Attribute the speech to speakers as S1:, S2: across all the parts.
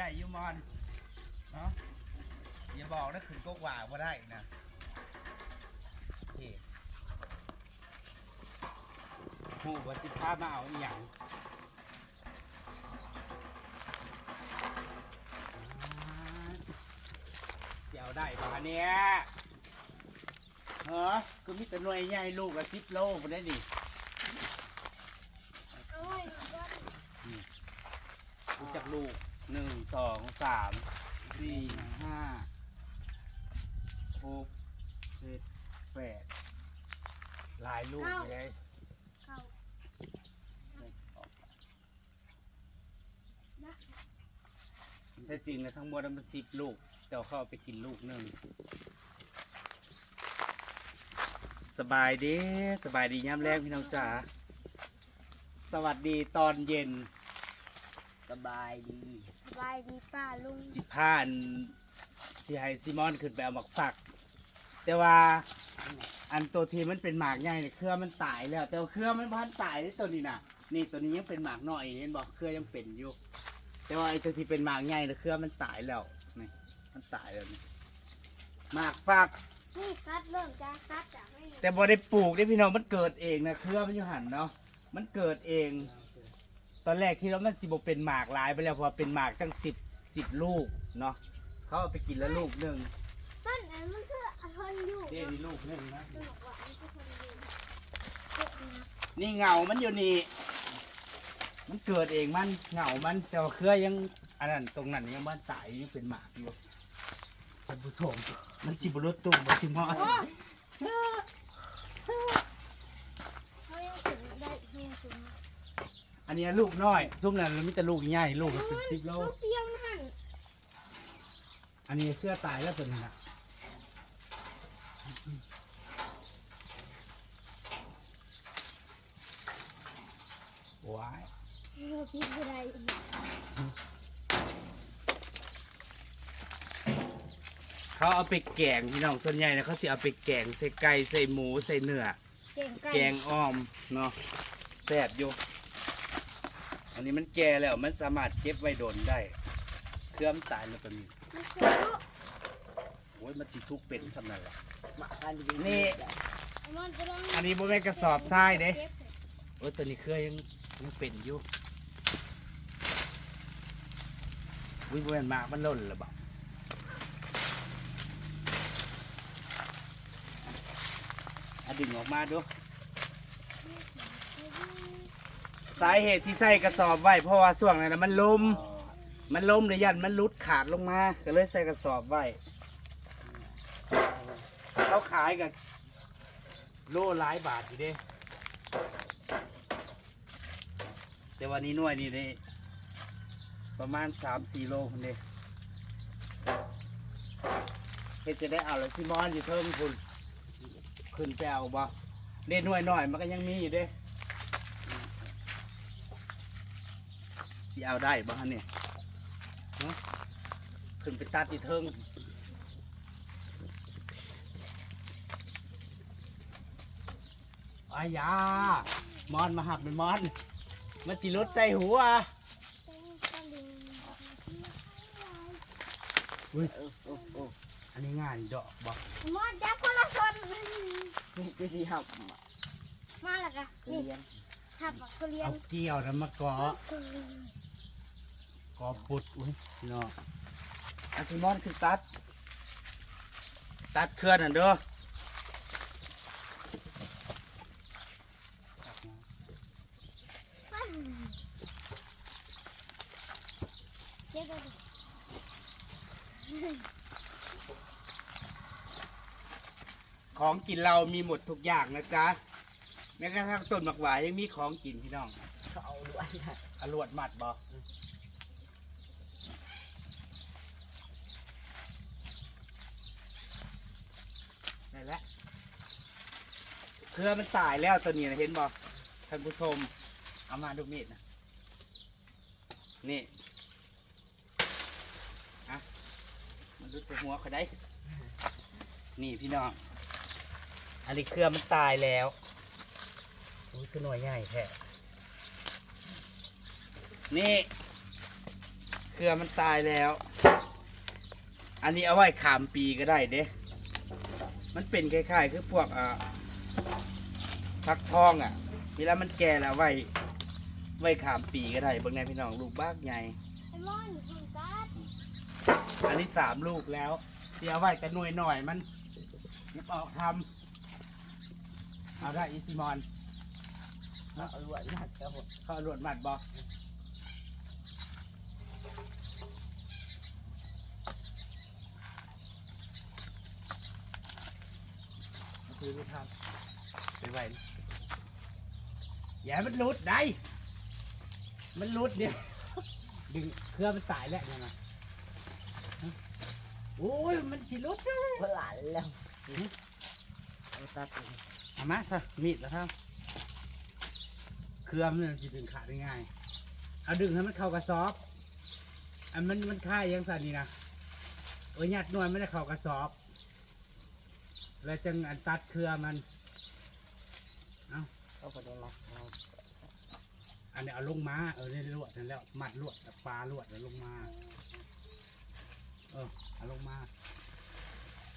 S1: ได้อยูมอนเนาะอย่าบอกนะขึ้นกกว่าบ่ได้นะโอเคหูว่าจิพามาเอาอหย่างเดี๋ยวได้ปะเนี่ยเหรอก็มีแต่หน่วยใหญ่ลูกละสิบโลบ่ได้ดิ
S2: เอาไว้ก่อน
S1: รู้จักลูก หนึ่งสองสามสี่ห้าหกเจ็ดแปดหลายลูกเลย
S2: เข้านะ
S1: แต่จริงแล้วทั้งหมดมันสิบลูกแต่เขาเอาไปกินลูกหนึ่งสบายดีสบายดีย่ำแรกพี่น้องจ๋าสวัสดีตอนเย็น
S3: สบายดี
S2: สบายดีป้าลุง
S1: สิพานสิให้ซิมอนขึ้นไปเอาหมักฝัก แต่ว่าอันตัวทีมันเป็นหมากใหญ่เนี่ยเครือมันตายแล้วแต่ว่าเครือมันพันตายได้ตัวนี้น่ะนี่ตัวนี้ยังเป็นหมากน้อยเห็นบอกเครือยังเป็นอยู่แต่ว่าไอ้ตัวที่เป็นหมากใหญ่เนี่ยเครือมันตายแล้วนี่มันตายแล้วนี่หมากฝัก
S2: นี่คัดเริ่มจะคัดจากไม่
S1: แต่บ่ได้ปลูกได้พี่น้องมันเกิดเองนะเครือมันอยู่หันเนาะมันเกิดเอง ตอนแรกที่เรามันสิบเป็นหมากหลายไปแล้วเพอเป็นหมากตั้งสิบสิบลูกเนาะเขาเอาไปกินแล้วลูกหนึ่ง
S2: ต้นอันมันคือทนอยู่
S1: เดี๋ยวนี่ลูกหนึ่งนะ
S2: ต้นบอกว่าอันคือทนอยู่เจ็บนะ
S1: นี่เงามันอยู่นี่มันเกิดเองมันเงามันแต่ว่าเครือยังอันนั้นตรงนั้นยังบ้านตายยังเป็นหมากอยู่ท่านผู้ชมมันสิบรถตุ้มมันสิมอ
S2: เขายังถึงได้เพียงถึง
S1: อันนี้ลูกน้อยซุ่มนั้นมันมีแต่ลูกใหญ่ลูกมันเป็นสิบโล
S2: เขาเสียมหัน
S1: อันนี้เครือตายแล้วตัวนี้นะว้าย
S2: เราพิจารณา
S1: เขาเอาไปแกงพี่น้องส่วนใหญ่นะเขาสิเอาไปแกงใส่ไก่ใส่หมูใส่เนื้อ
S2: เก่งไก่
S1: แกงอ้อมเนาะแซ่บอยู่ อันนี้มันแก่แล้วมันสามารถเก็บไว้โดนได้ เครื่องตายแล้วตัวนี้
S2: ไม่เคยรู้
S1: โอ้ยมันสิสุกเป็นสำนันละ
S3: มากันดี
S1: นี่
S2: มันจะลอง
S1: อันนี้บ่แม่นกระสอบทรายเด้
S2: ก็บ
S1: โอ้ยตัวนี้เครือยังยังเป็นอยู่วิบ่แม่นมากมันล่นหรือเปล่าอดึงออกมาดู สาเหตุที่ใส่กระสอบไว้เพราะว่าส่วงนั้นนะมันลมมันล้มเลยยันมันรุดขาดลงมา ก็เลยใส่กระสอบไว้เขาขายกันโลหลายบาทอยู่เด้แต่วันนี้หน่วยนี่เด้ประมาณสามสี่โลคนเด้เฮ็ดจะได้เอาล้วซิมอนอยู่เพิ่มคุณขึ้นไปเอาบ่เล่นหน่วยหน่อยมันก็ยังมีอยู่เด้ สิเอาได้บ่ฮะเนี่ยขึ้นไปตัดที่เทิงอายามอนมาหักเป็นมอน มันจิรถใจหัวอุ้ย
S3: อั
S1: นนี้งานดอกบอก
S2: มอดจับคนละคน
S3: นี่คือที่หับ
S2: มาแล้วกัน
S3: เรี
S2: นี่
S3: ยน
S2: ทับเขาเรีย
S1: เอา
S2: น
S1: เกี่ยวแล้วมาเกาะ กาะปุดอุ้ยเนาะอันที่มอนคือตัด ตัดเคลื่อนอะเด้อ
S2: เจ็บเลย
S1: ของกินเรามีหมดทุกอย่างนะจ๊ะแม้กระทั่งต้นหมากหวายยังมีของกินพี่น้อง
S3: เขาเอาด้วยนะ
S1: อรวดหมัดบอได้แล้วเค รือมันตายแล้วตัวนี้นะเห็นบอท่านผู้ชมเอามาดูมีดนะนี่อะมันรู้สึกหัวเขาได้ นี่พี่น้องอันนี้เครือมันตายแล้วอุ้ยก็หน่วยใหญ่แท้นี่เคเครือมันตายแล้ว อันนี้เอาไว้ขามปีก็ได้เด้ มันเป็นคล้ายๆ คือพวกอ่า ฟักทองอะ เวลามันแก่แล้วไว้ไว้ขามปีก็ได้เบางในพี่น้องลูกบ้ากใหญ่
S2: ไอ้มอนคุณกัด
S1: อันนี้สามลูกแล้วเสียไว้แต่หน่วยหน่อยมันยับออกทำเอาได้อีซิมอน
S3: เอาลวดมาเจ้าหด
S1: เขาเอาลวดมัดบอคือลูกทำไปไว้ อย่าให้มันหลุดได้ มันหลุดเนี่ย ดึงเครื่องมันสายแล้วเนี่ยนะฮะโอ้ยมันจิหลุดเลย
S3: เพื่อหลานแล้วเอาตัดไป
S1: เอามาซะมีดแล้วครับ เครื่องมันจะดึงขาดได้ง่าย เอาดึงให้มันเข้ากระสอบ อันมันมันค่ายยังสันนี่นะเออหยัดหน่วยไม่ได้เข้ากระสอบ แล้วจังอันตัดเครือมัน
S3: เขาก็ได้มาเอา
S1: อันนี้เอาลงมาเออนี่ลวดนั่นแล้วมัดลวดปลาลวดแล้วลงมาเออเอาลงมา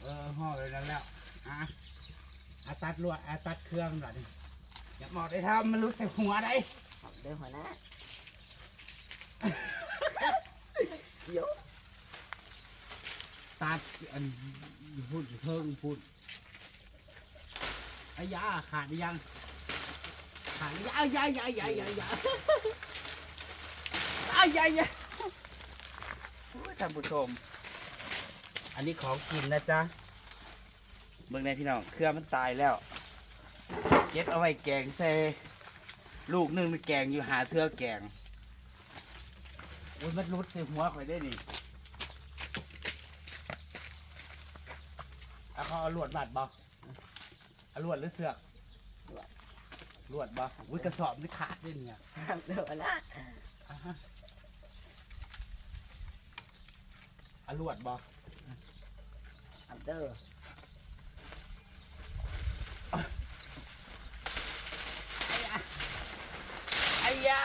S1: เออห่อเลยนั่นแล้วอะอาตัดลวดอาตัดเครื่องหน่อยดิอย่าบอกได้ทำมันรุดใส่หัวได้
S3: เอาเดี๋ยวหัวหน้าเดี๋ยว
S1: ตัดอันพูดเพิ่งพูดไอ้ยาขาดหรือยัง ขายังอ้าวยายยายยายยายยายอ้าวยายยายโอ้ยท่านผู้ชม อันนี้ของกินนะจ๊ะเบิ่งในพี่น้องเครือมันตายแล้ว เก็บเอาไว้แกงใส่ลูกนึงมันแกงอยู่หาเทือแกงโอ้ยมันรุดใส่หัวข่อยได้นี่เอาเขาเอาลวดบาดบ่เอาลวดหรือเสือก ลวดบ่อุ้ยกระสอบนี่ขาดเลยเนี่ย
S3: เดี๋ยวหัวหน้า
S1: อ่าฮะเอาลวดบ่
S3: เอาเด้อ
S1: ไอ้ยา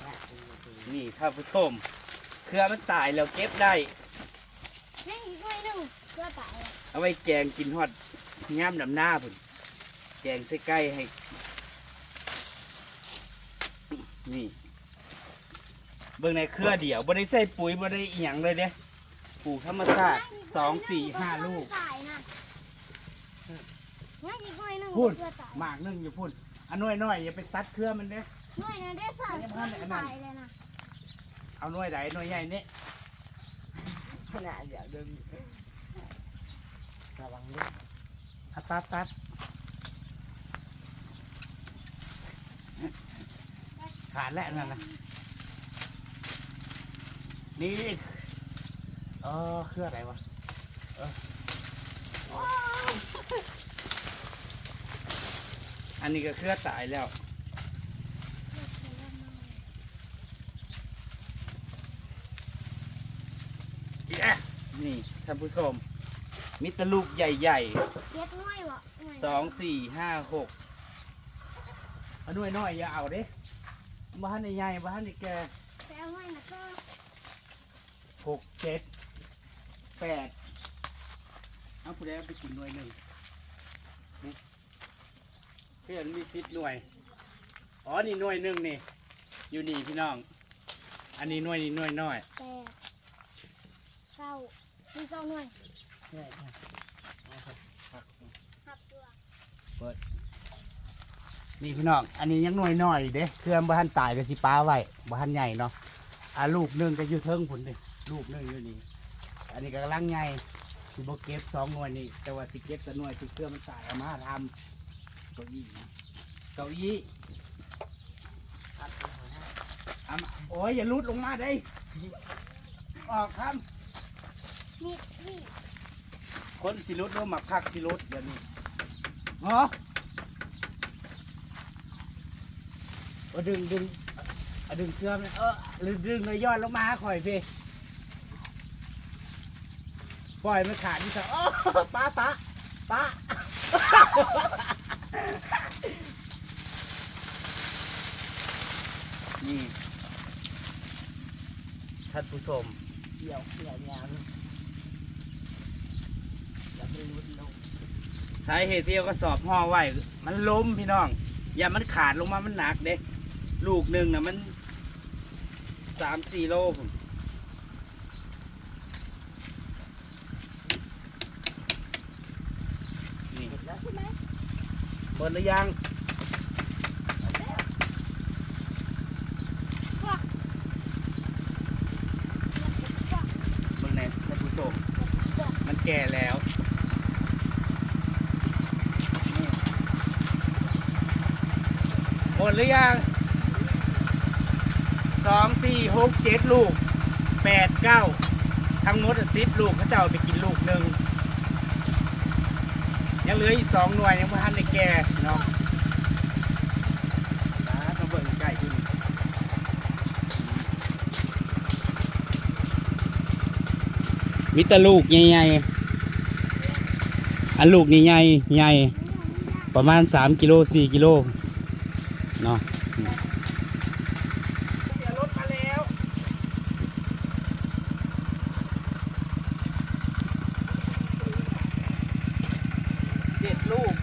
S3: เนี่ยดูดู
S1: นี่ท่านผู้ชมเครือมันตายแล้วเก็บได้
S2: ให้อีกหน่อยหนึงเพื่อตายอะ
S1: เอาไว้แกงกินฮอดย่ามดำหน้าพุ่นแกงใส่ไก่ให้ นี่เบิ่งในเครือเดียวบ่ได้ใส่ปุ๋ยบ่ได้อีหยังเลยเด้ปลูกธรรมชาติสองสี่ห้าลูก
S2: ตายนะงั้นอีกหน่อยหนึง
S1: พูด
S2: เพื่อตาย
S1: หมากหนึงอยู่พุ่นอันน้อยน้อยๆอย่าไปตัดเครือมันเด้
S2: หน่วยนั้นได้สั่น
S1: ไม่
S2: เพื่
S1: ได้
S2: อ
S1: พันอันนั้น
S2: ตายเลยนะ
S1: เอาน้อยใดน้อยใหญ่นี่
S3: หัวหน้าเดี๋ยวดึงระวังลูก
S1: เอาตัดตัด ขาดแล้วนั่นนะนี่ เออเครืออะไรวะ เอออันนี้ก็เครือตายแล้วแย่นี่ท่านผู้ชม มิตรลูกใหญ่
S2: เจ็ดหน่วยวะหน่วย
S1: ๆสองสี่ห้าหกเอาหน่วยน้อยอย่าเอาเด้ บ้านใหญ่ๆบ้านนี่แก
S2: แต่เอาหน่วยนะก็
S1: หกเจ็ดแปดเอาผู้ใดเอาไปกินหน่วยหนึ่งนี่เพื่อนมีสิบหน่วย อ๋อนี่หน่วยหนึ่งนี่ อยู่นี่พี่น้อง อันนี้หน่วยนี่หน่วยน้อย
S2: แปดเก้ามีเก้าหน่วย
S3: เนี่ยเนี่ย
S2: หักตัว
S1: นี่พี่น้อง อันนี้ยังหน่วยน้อยเด้เครื่องบ้านตายก็สิป้าไว้บ้านใหญ่เนาะอ่าลูกหนึงก็อยู่เทิงผุนดิลูกหนึงอยู่นี่ อันนี้ก็กำลังใหญ่สิบเก็บสองหน่วยนี่ แต่ว่าสิเก็บแต่หน่วยสิเครื่องมันตายเอามาทำเก้าอี้นะเก้าอี้
S3: ตัดไปหัวหน้า
S1: เอามาโอ้ยอย่าลุดลงมาได้ ออกครับ
S2: มีพี่
S1: คนสิลุดว่าหมักคักสิลุดเดี๋ยวนี้เนาะ เอาดึงดึงเอาดึงเครื่องนะเออดึงดึงเลยย้อนลงมาข่อยพี่ปล่อยมันขาดที่สองโอ้ป้าป้าป้านี่ท่านผู้ชม
S3: เกี่ยวเกี่ยวยาวแล้วไปรุดลง
S1: สาเหตุที่เอากระสอบห่อไว้ มันล้มพี่น้อง อย่ามันขาดลงมามันหนักเด้ ลูกหนึ่งนะมันสามสี่โลผมนี่เปิดหรือยังเบิ่งในท่านผู้ชมมันแก่แล้วหมดหรือยัง สองสี่หกเจ็ดลูกแปดเก้าทั้งหมดสิบลูกเขาจะเอาไปกินลูกหนึ่งยังเหลืออีกสองหน่วยยังไม่ทันได้แก่เนาะนะต้องเบิ่งใกล้ขึ้นมิตรลูกใหญ่ๆอันลูกนี่ใหญ่ใหญ่ประมาณ3กิโล4กิโลเนาะรถมาแล้วเจ็ดลูก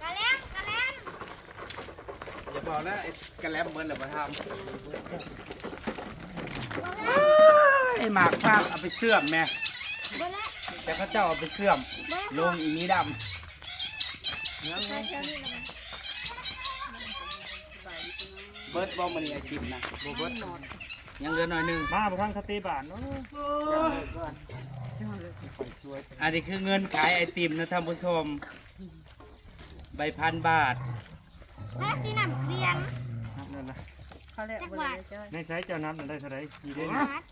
S2: กระแลมกระแลม
S1: อย่าบอกนะไอ้ กระแลมเบิร์นหรือมาทำไอ้หมากฟางเอาไปเสื่อมแม่
S2: เบอร์ละ
S1: แต่เขาเจ้าเอาไปเสื่อม
S2: เบอร์
S1: ลงอีนี้ด
S2: ใส่เชอรี่ละมั้ยำ
S1: เบิร์ดบอมมันนี่ไอติมนะโบเบิร์ดยังเหลือหน่อยหนึง
S4: มาไปทางสตีบานเนาะ
S3: ก่อน
S1: อันนี้คือเงินขายไอติมนะท่านผู้ชมใบพันบาท
S2: ถ้าสีน้ำเกลียน
S4: นั่นนะ
S3: เขาเรียก
S2: จัก
S3: ว่า
S2: บาท
S4: ในไซส์เจ้าน้ำนั่นได้เท่าไหรกี่เด้
S2: จัก
S4: ง
S2: บาท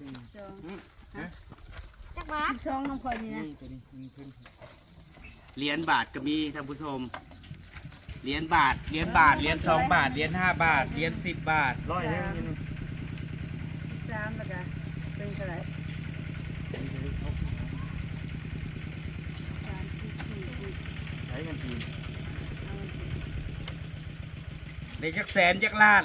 S2: จักบาท
S3: ช่องน้ำคอยนี่นะ
S4: นี่ตัวนี้มันขึ้น
S1: เหรียญบาทก็มีท่านผู้ชมเหรียญบาทเหรียญบาทเหรียญสองบาทเหรียญห้าบาทเหรียญสิบบาท
S4: ร้อยหนึงนี่นึง
S3: สามแล้วก็เป็นเท่าไหร่สามสิบสี่สิบ
S4: ใช้เงินที
S1: ในจักแสนจักล้าน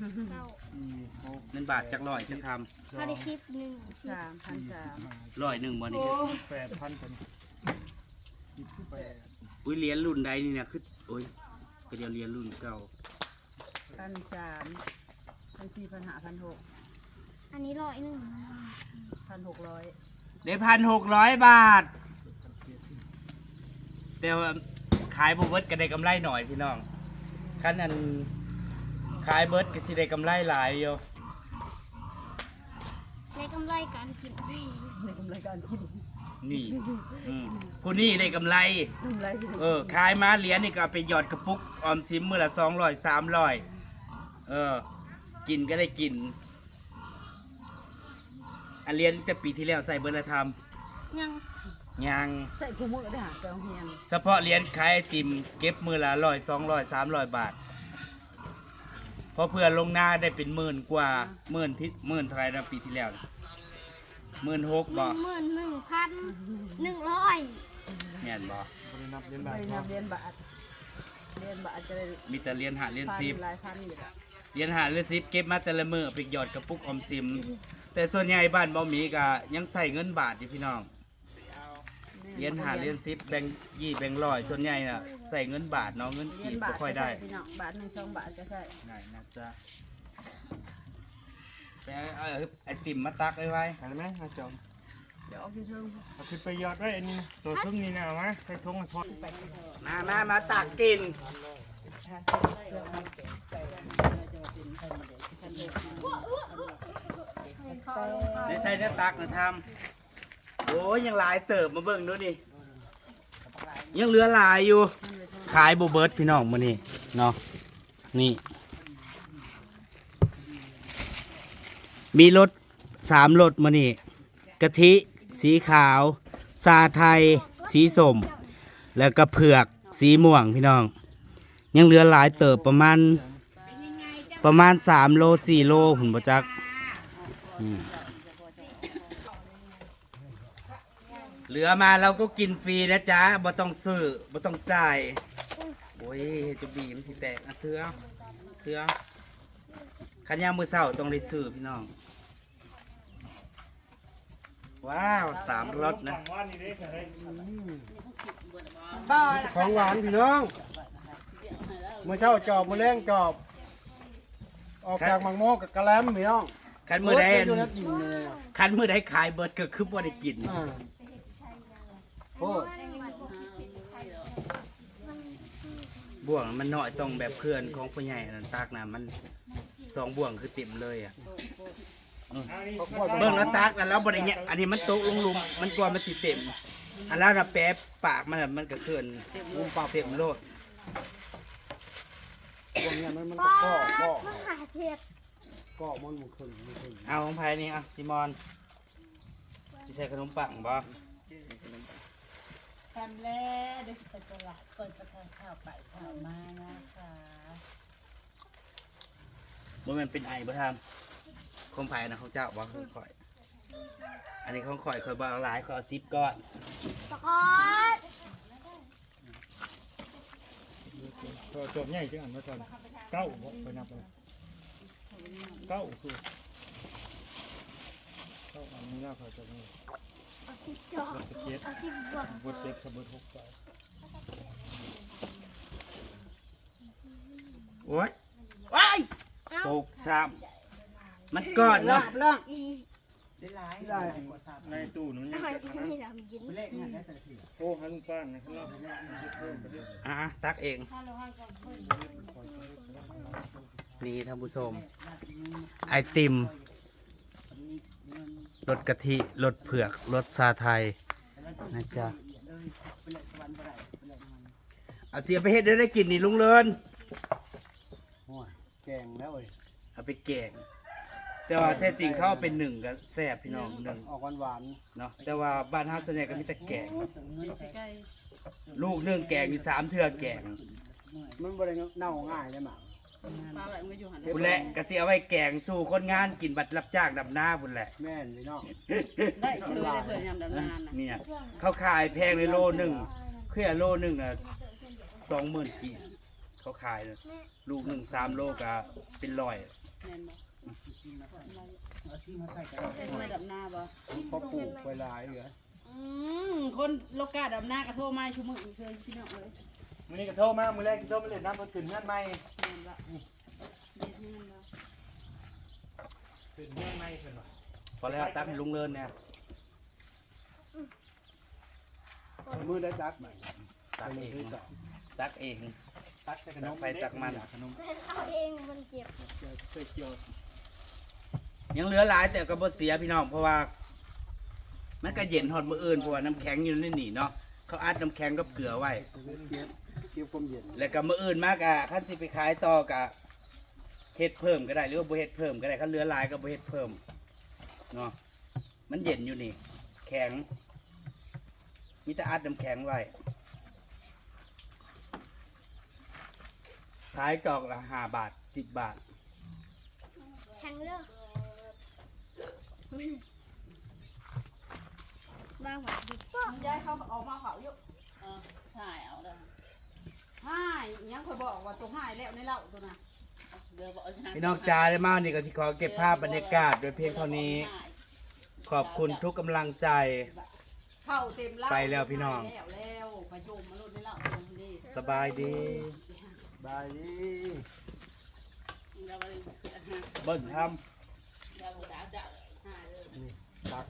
S2: เรา
S4: สี่หก
S1: เงินบาทจักร้อยจักค
S2: เขาได้ชิปหนึ่ง
S3: สามพันสามำ
S1: ร้อยหนึ่งบ่นี่
S4: แปดพันคนสิบแปด
S1: อุ้ยเหรียญรุ่นใดนี่เนี่ยคือโอ้ยก็เดียวเหรียญรุ่นเก่า
S3: พันสามพันสี่พันห้าพันหก
S2: อันนี้ร้อยหนึ่ง
S3: พันหกร้อย
S1: ได้พันหกร้อยบาท แต่ว่าขายบเบิร์ดก็ได้กำไรหน่อยพี่น้องคันอัน ขายเบิร์ดก็สิได้กำไรหลายอยู่
S2: ในกำไรการกิน
S3: ในกำไรการกิน
S1: นี่อืมผู้นี่ได้กำไร
S3: กำไรที่
S1: เออขายมาเหรียญนี่ก็เอาไปหยอดกระปุกออมสิมมือละสองร้อยสามร้อยเออ กินก็ได้กินอันเหรียญแต่ปีที่แล้วใส่เบอร์ละท
S2: ยังำ
S1: ยัง
S3: ใส่คู่มือได้หาเกลเฮียน
S1: เฉพาะเหรียญขายไอติมเก็บมือละร้อยสองร้อยสามร้อยบาทเพ ราะเพื่อนลงหน้าได้เป็นหมื่นกว่าหมื่นที่หมื่นเท่าไหรนะปีที่แล้วหมื่นหก
S2: ห
S1: บ่
S2: นึ่งหมื่นหนึ่งพันหนึ่งร้อย
S1: แม่นบ่
S4: บรินับเรียน
S3: ไป
S4: บาท
S3: นับเหรียญบาทเหรียญบาทจะได้
S1: มีแต่เหรียญหาเหรียญ
S3: พัน
S1: สิบ
S3: หลายพันอยู่แล้ว
S1: เหรียญหาเหรียญสิบเก็บมาแต่ละมือเอาไปหยอดกระปุกออมสิม แต่ส่วนใหญ่บ้านบ่มีก็ยังใส่เงินบาทอยู่พี่น้องเหรียญหาเหรียญสิบแบงค์ยี่แบงค์ร้อยส่วนใหญ่น่ะ ใส่เงินบาทเนาะเงิน
S3: เหรี
S1: กี
S3: ยญ
S1: บบาบ่
S3: ท
S1: ค่อย
S3: ก็
S1: ได้
S3: ใส่พี่น้องบาทหนึ่งสองบาทก็ใช่
S1: ได้นะจ๊ะไปเอาไอติมมาตักไว้ไว้
S4: ขายไหมมาจอม
S3: เดี๋ยวเอาพี่เพิ่ม
S4: เอาขึ้นไปยอดไว้อันนี้ตัวทุ่งนี่นะเอามาใส่ทุ่งมาทอด
S1: มามามาตักกินในใส่เนื้อตักนะทำโอ้ยยังหลายเติบมาเบิ่งดูดิยังเหลือหลายอยู่ ขายโบเบิร์ดพี่น้องมานี่เนาะนี่ มีรถสามรถมานี่กะทิสีขาวซาไทย สีส้มแล้วก็เผือกสีม่วงพี่น้อง ยังเหลือหลายเติบประมาณประมาณสามโลสี่โลหุนประจักเหลือมาเราก็กินฟรีนะจ๊ะบ่ต้องซื้อบ่ต้องจ่าย อ้ยจะบีมันสิแตกอะเถือเถือขันยามมือเศร้าต้องได้ซื้อพี่น้อง ว้าวสามรสนะ
S4: ของหวานพี่น้องเมื่อเช้าจอบมื้อแรงจอบ ออกจากมังโมกับกะแลมพี่น้อง
S1: ขันมือใด
S4: อยู่นักกินเลย
S1: ขันมือใดขายเบิดก็คือบ่ได้กิน
S4: อ่าโอ้
S1: บ่วงมันน้อยต้องแบบเพื่อนของผู้ใหญ่อันนั้นตากน้ำมันสองบ่วงคือเต็มเลยอะเบิ่งแล้วตักแล้วเราบริเงี้ยอันนี้มันตกลงหลุมมันกลัวมันสิเต็ม อันแล้วนะแป๊บปากมันน่ะมันก็เกินมุมปากเต็มโลด
S4: พวกเนี้ยมันมัน
S2: ป้า
S4: ก็ก็
S2: มันหาเสียด
S4: ก็มันมันขึ้นมันขึ้น
S1: เอาของภายนี่อะซิมอนสิใส่ขนมปังบ่
S3: ทำแล้วเดี๋ยวจะไปตลาดก่อนจะทานข้าวไปข้าวมานะคะ
S1: บ่แมันเป็นไอบ่ทำของภายนะของเจ้าบ่ของข่อย อันนี้ของข่อยข่อยบ่เอาหลายข่อยเอาซิปก้อน
S2: ปกอด
S5: ก็จบใหญ่จังอันว่าตอนเก้าบ่ไปนับเลยเก้าคือเก้าอันนี้น่าพอจะมี
S2: เอาสิจอก
S5: บทเจ็ด
S2: เอาสิบวก
S5: บทเจ็ดกับบทหกไป
S1: โอ้ยว้าย
S2: เอ้า
S1: ตกซ้ำมันก้อนเนาะ
S4: ล่าง
S2: อี
S4: ได้
S5: ในตู้นั้น
S2: เอา
S5: ยัง
S2: ไป
S5: เก็บ
S2: ที่
S5: นะ
S2: นี่ทำกิน
S5: โอ้ฮันป้านนะข้างนอกเพิ่มไปด้วย
S1: อะตักเอง นี่ท่านผู้ชมไอติม รสกะทิรสเผือกรสชาไทยนะจ๊ะเอาเสียไปเฮ็ดได้ได้กินนี่ลุงเลิน
S4: โอ้ยแกงแล้วเว้ย
S1: เอาไปแกง แต่ว่าแท้จริงเขาเอาเป็นหนึ่งก็แซ่บพี่น้องหนึ่ง
S4: ออกหวานหวาน
S1: เนาะแต่ว่าบ้านเฮาส่วนใหญ่ก็มีแต่แกง
S3: ใกล้
S1: ลูกหนึ่งแกงอยู่สามเทื่อแกง
S4: ๆมันบ่ได้เน่าง่ายเลยหมา
S3: ปลาไหลมาอยู่หัน
S1: บุญแหละก็สิเอาไว้แกงสู่คนงานกินบัตรรับจ้างดำหน้าบุญแหละ
S4: แม่นพี่น้อง
S3: ได้เชื่อได้เผื่อยำดำนานนะ
S1: เนี่ยเขาขายแพงเลยโลหนึ่งเครือโลหนึ่งอะสองหมื่นกีบเขาขายเลยลูกหนึ่งสามโลก็เป็นร้อย
S3: แม่นบ่เป็นไม่ดำนาบ่
S4: พอปลูกไปหลายเหรอ
S3: อืมคนโลกาดำนากระโทรมาชุมือเพื่อนพี่น้องเลย
S5: มื้อนี้ก็โทรมามื้อแรกที่โทรมาเล่นน้ำมันขึ้นเงื่อนใหม่
S3: แม่นบ่เด็ดแม่นบ่
S5: ขึ้นเงื่อนใหม่เพิ่นว่า
S1: พอแล้วตั้งให้ลุงเลินเนี่ย
S4: มือได้ตักใหม่
S1: ตัก
S4: ไปเล
S1: เอยง
S4: ต่อ
S1: ตักเอง
S5: ตักใส่ขนม
S1: ไปตักมัน
S5: ขนม
S2: เอาเองมันเจ็บ
S5: ใส่เกี๊ยว
S1: ยังเหลือหลายแต่ก็บ่เสียพี่น้องเพราะว่า มันก็เย็นหอดมืออื่นเพราะว่าน้ำแข็งอยู่ในนี่เนาะเขาอัดน้ำแข็งกับเกลือไว้
S4: เก็บเก็บความเย็น
S1: แล้วก็มืออื่นมากอะขั้นสิไปขายต่อกะเฮ็ดเพิ่มก็ได้หรือว่าบ่เฮ็ดเพิ่มก็ได้ขั้นเหลือหลายก็บ่เฮ็ดเพิ่มเนาะมันเย็นอยู่นี่ แข็ง มีแต่อัดน้ำแข็งไว้ขายจอกละห้าบาทสิบบาท
S2: แทงเลิกบ้าหวานดิ
S3: มึงย้ายเขาออกมาเผาอยู่เออถ่ายเอาเด้อ หายอิหยังคอยบอกว่าตัวหายแล้วในเหล้าตัวน่ะเดี๋ยวบอก
S1: พี่น้องจ้าได้มานี่ก็สิขอเก็บภาพบรรยากาศโดยเพียงเท่านี้ ขอบคุณทุกกำลังใจ
S3: เข้าเต็มเหล้า
S1: ไปแล้วพี่น้อง
S3: แล้วแล้วไปโจมมาลุดในเหล้าตรงนี้
S1: สบายดี
S4: บายดี
S3: เราไป
S1: เบิ้ลท
S3: เราด่าด่าหายเลย
S4: ตัก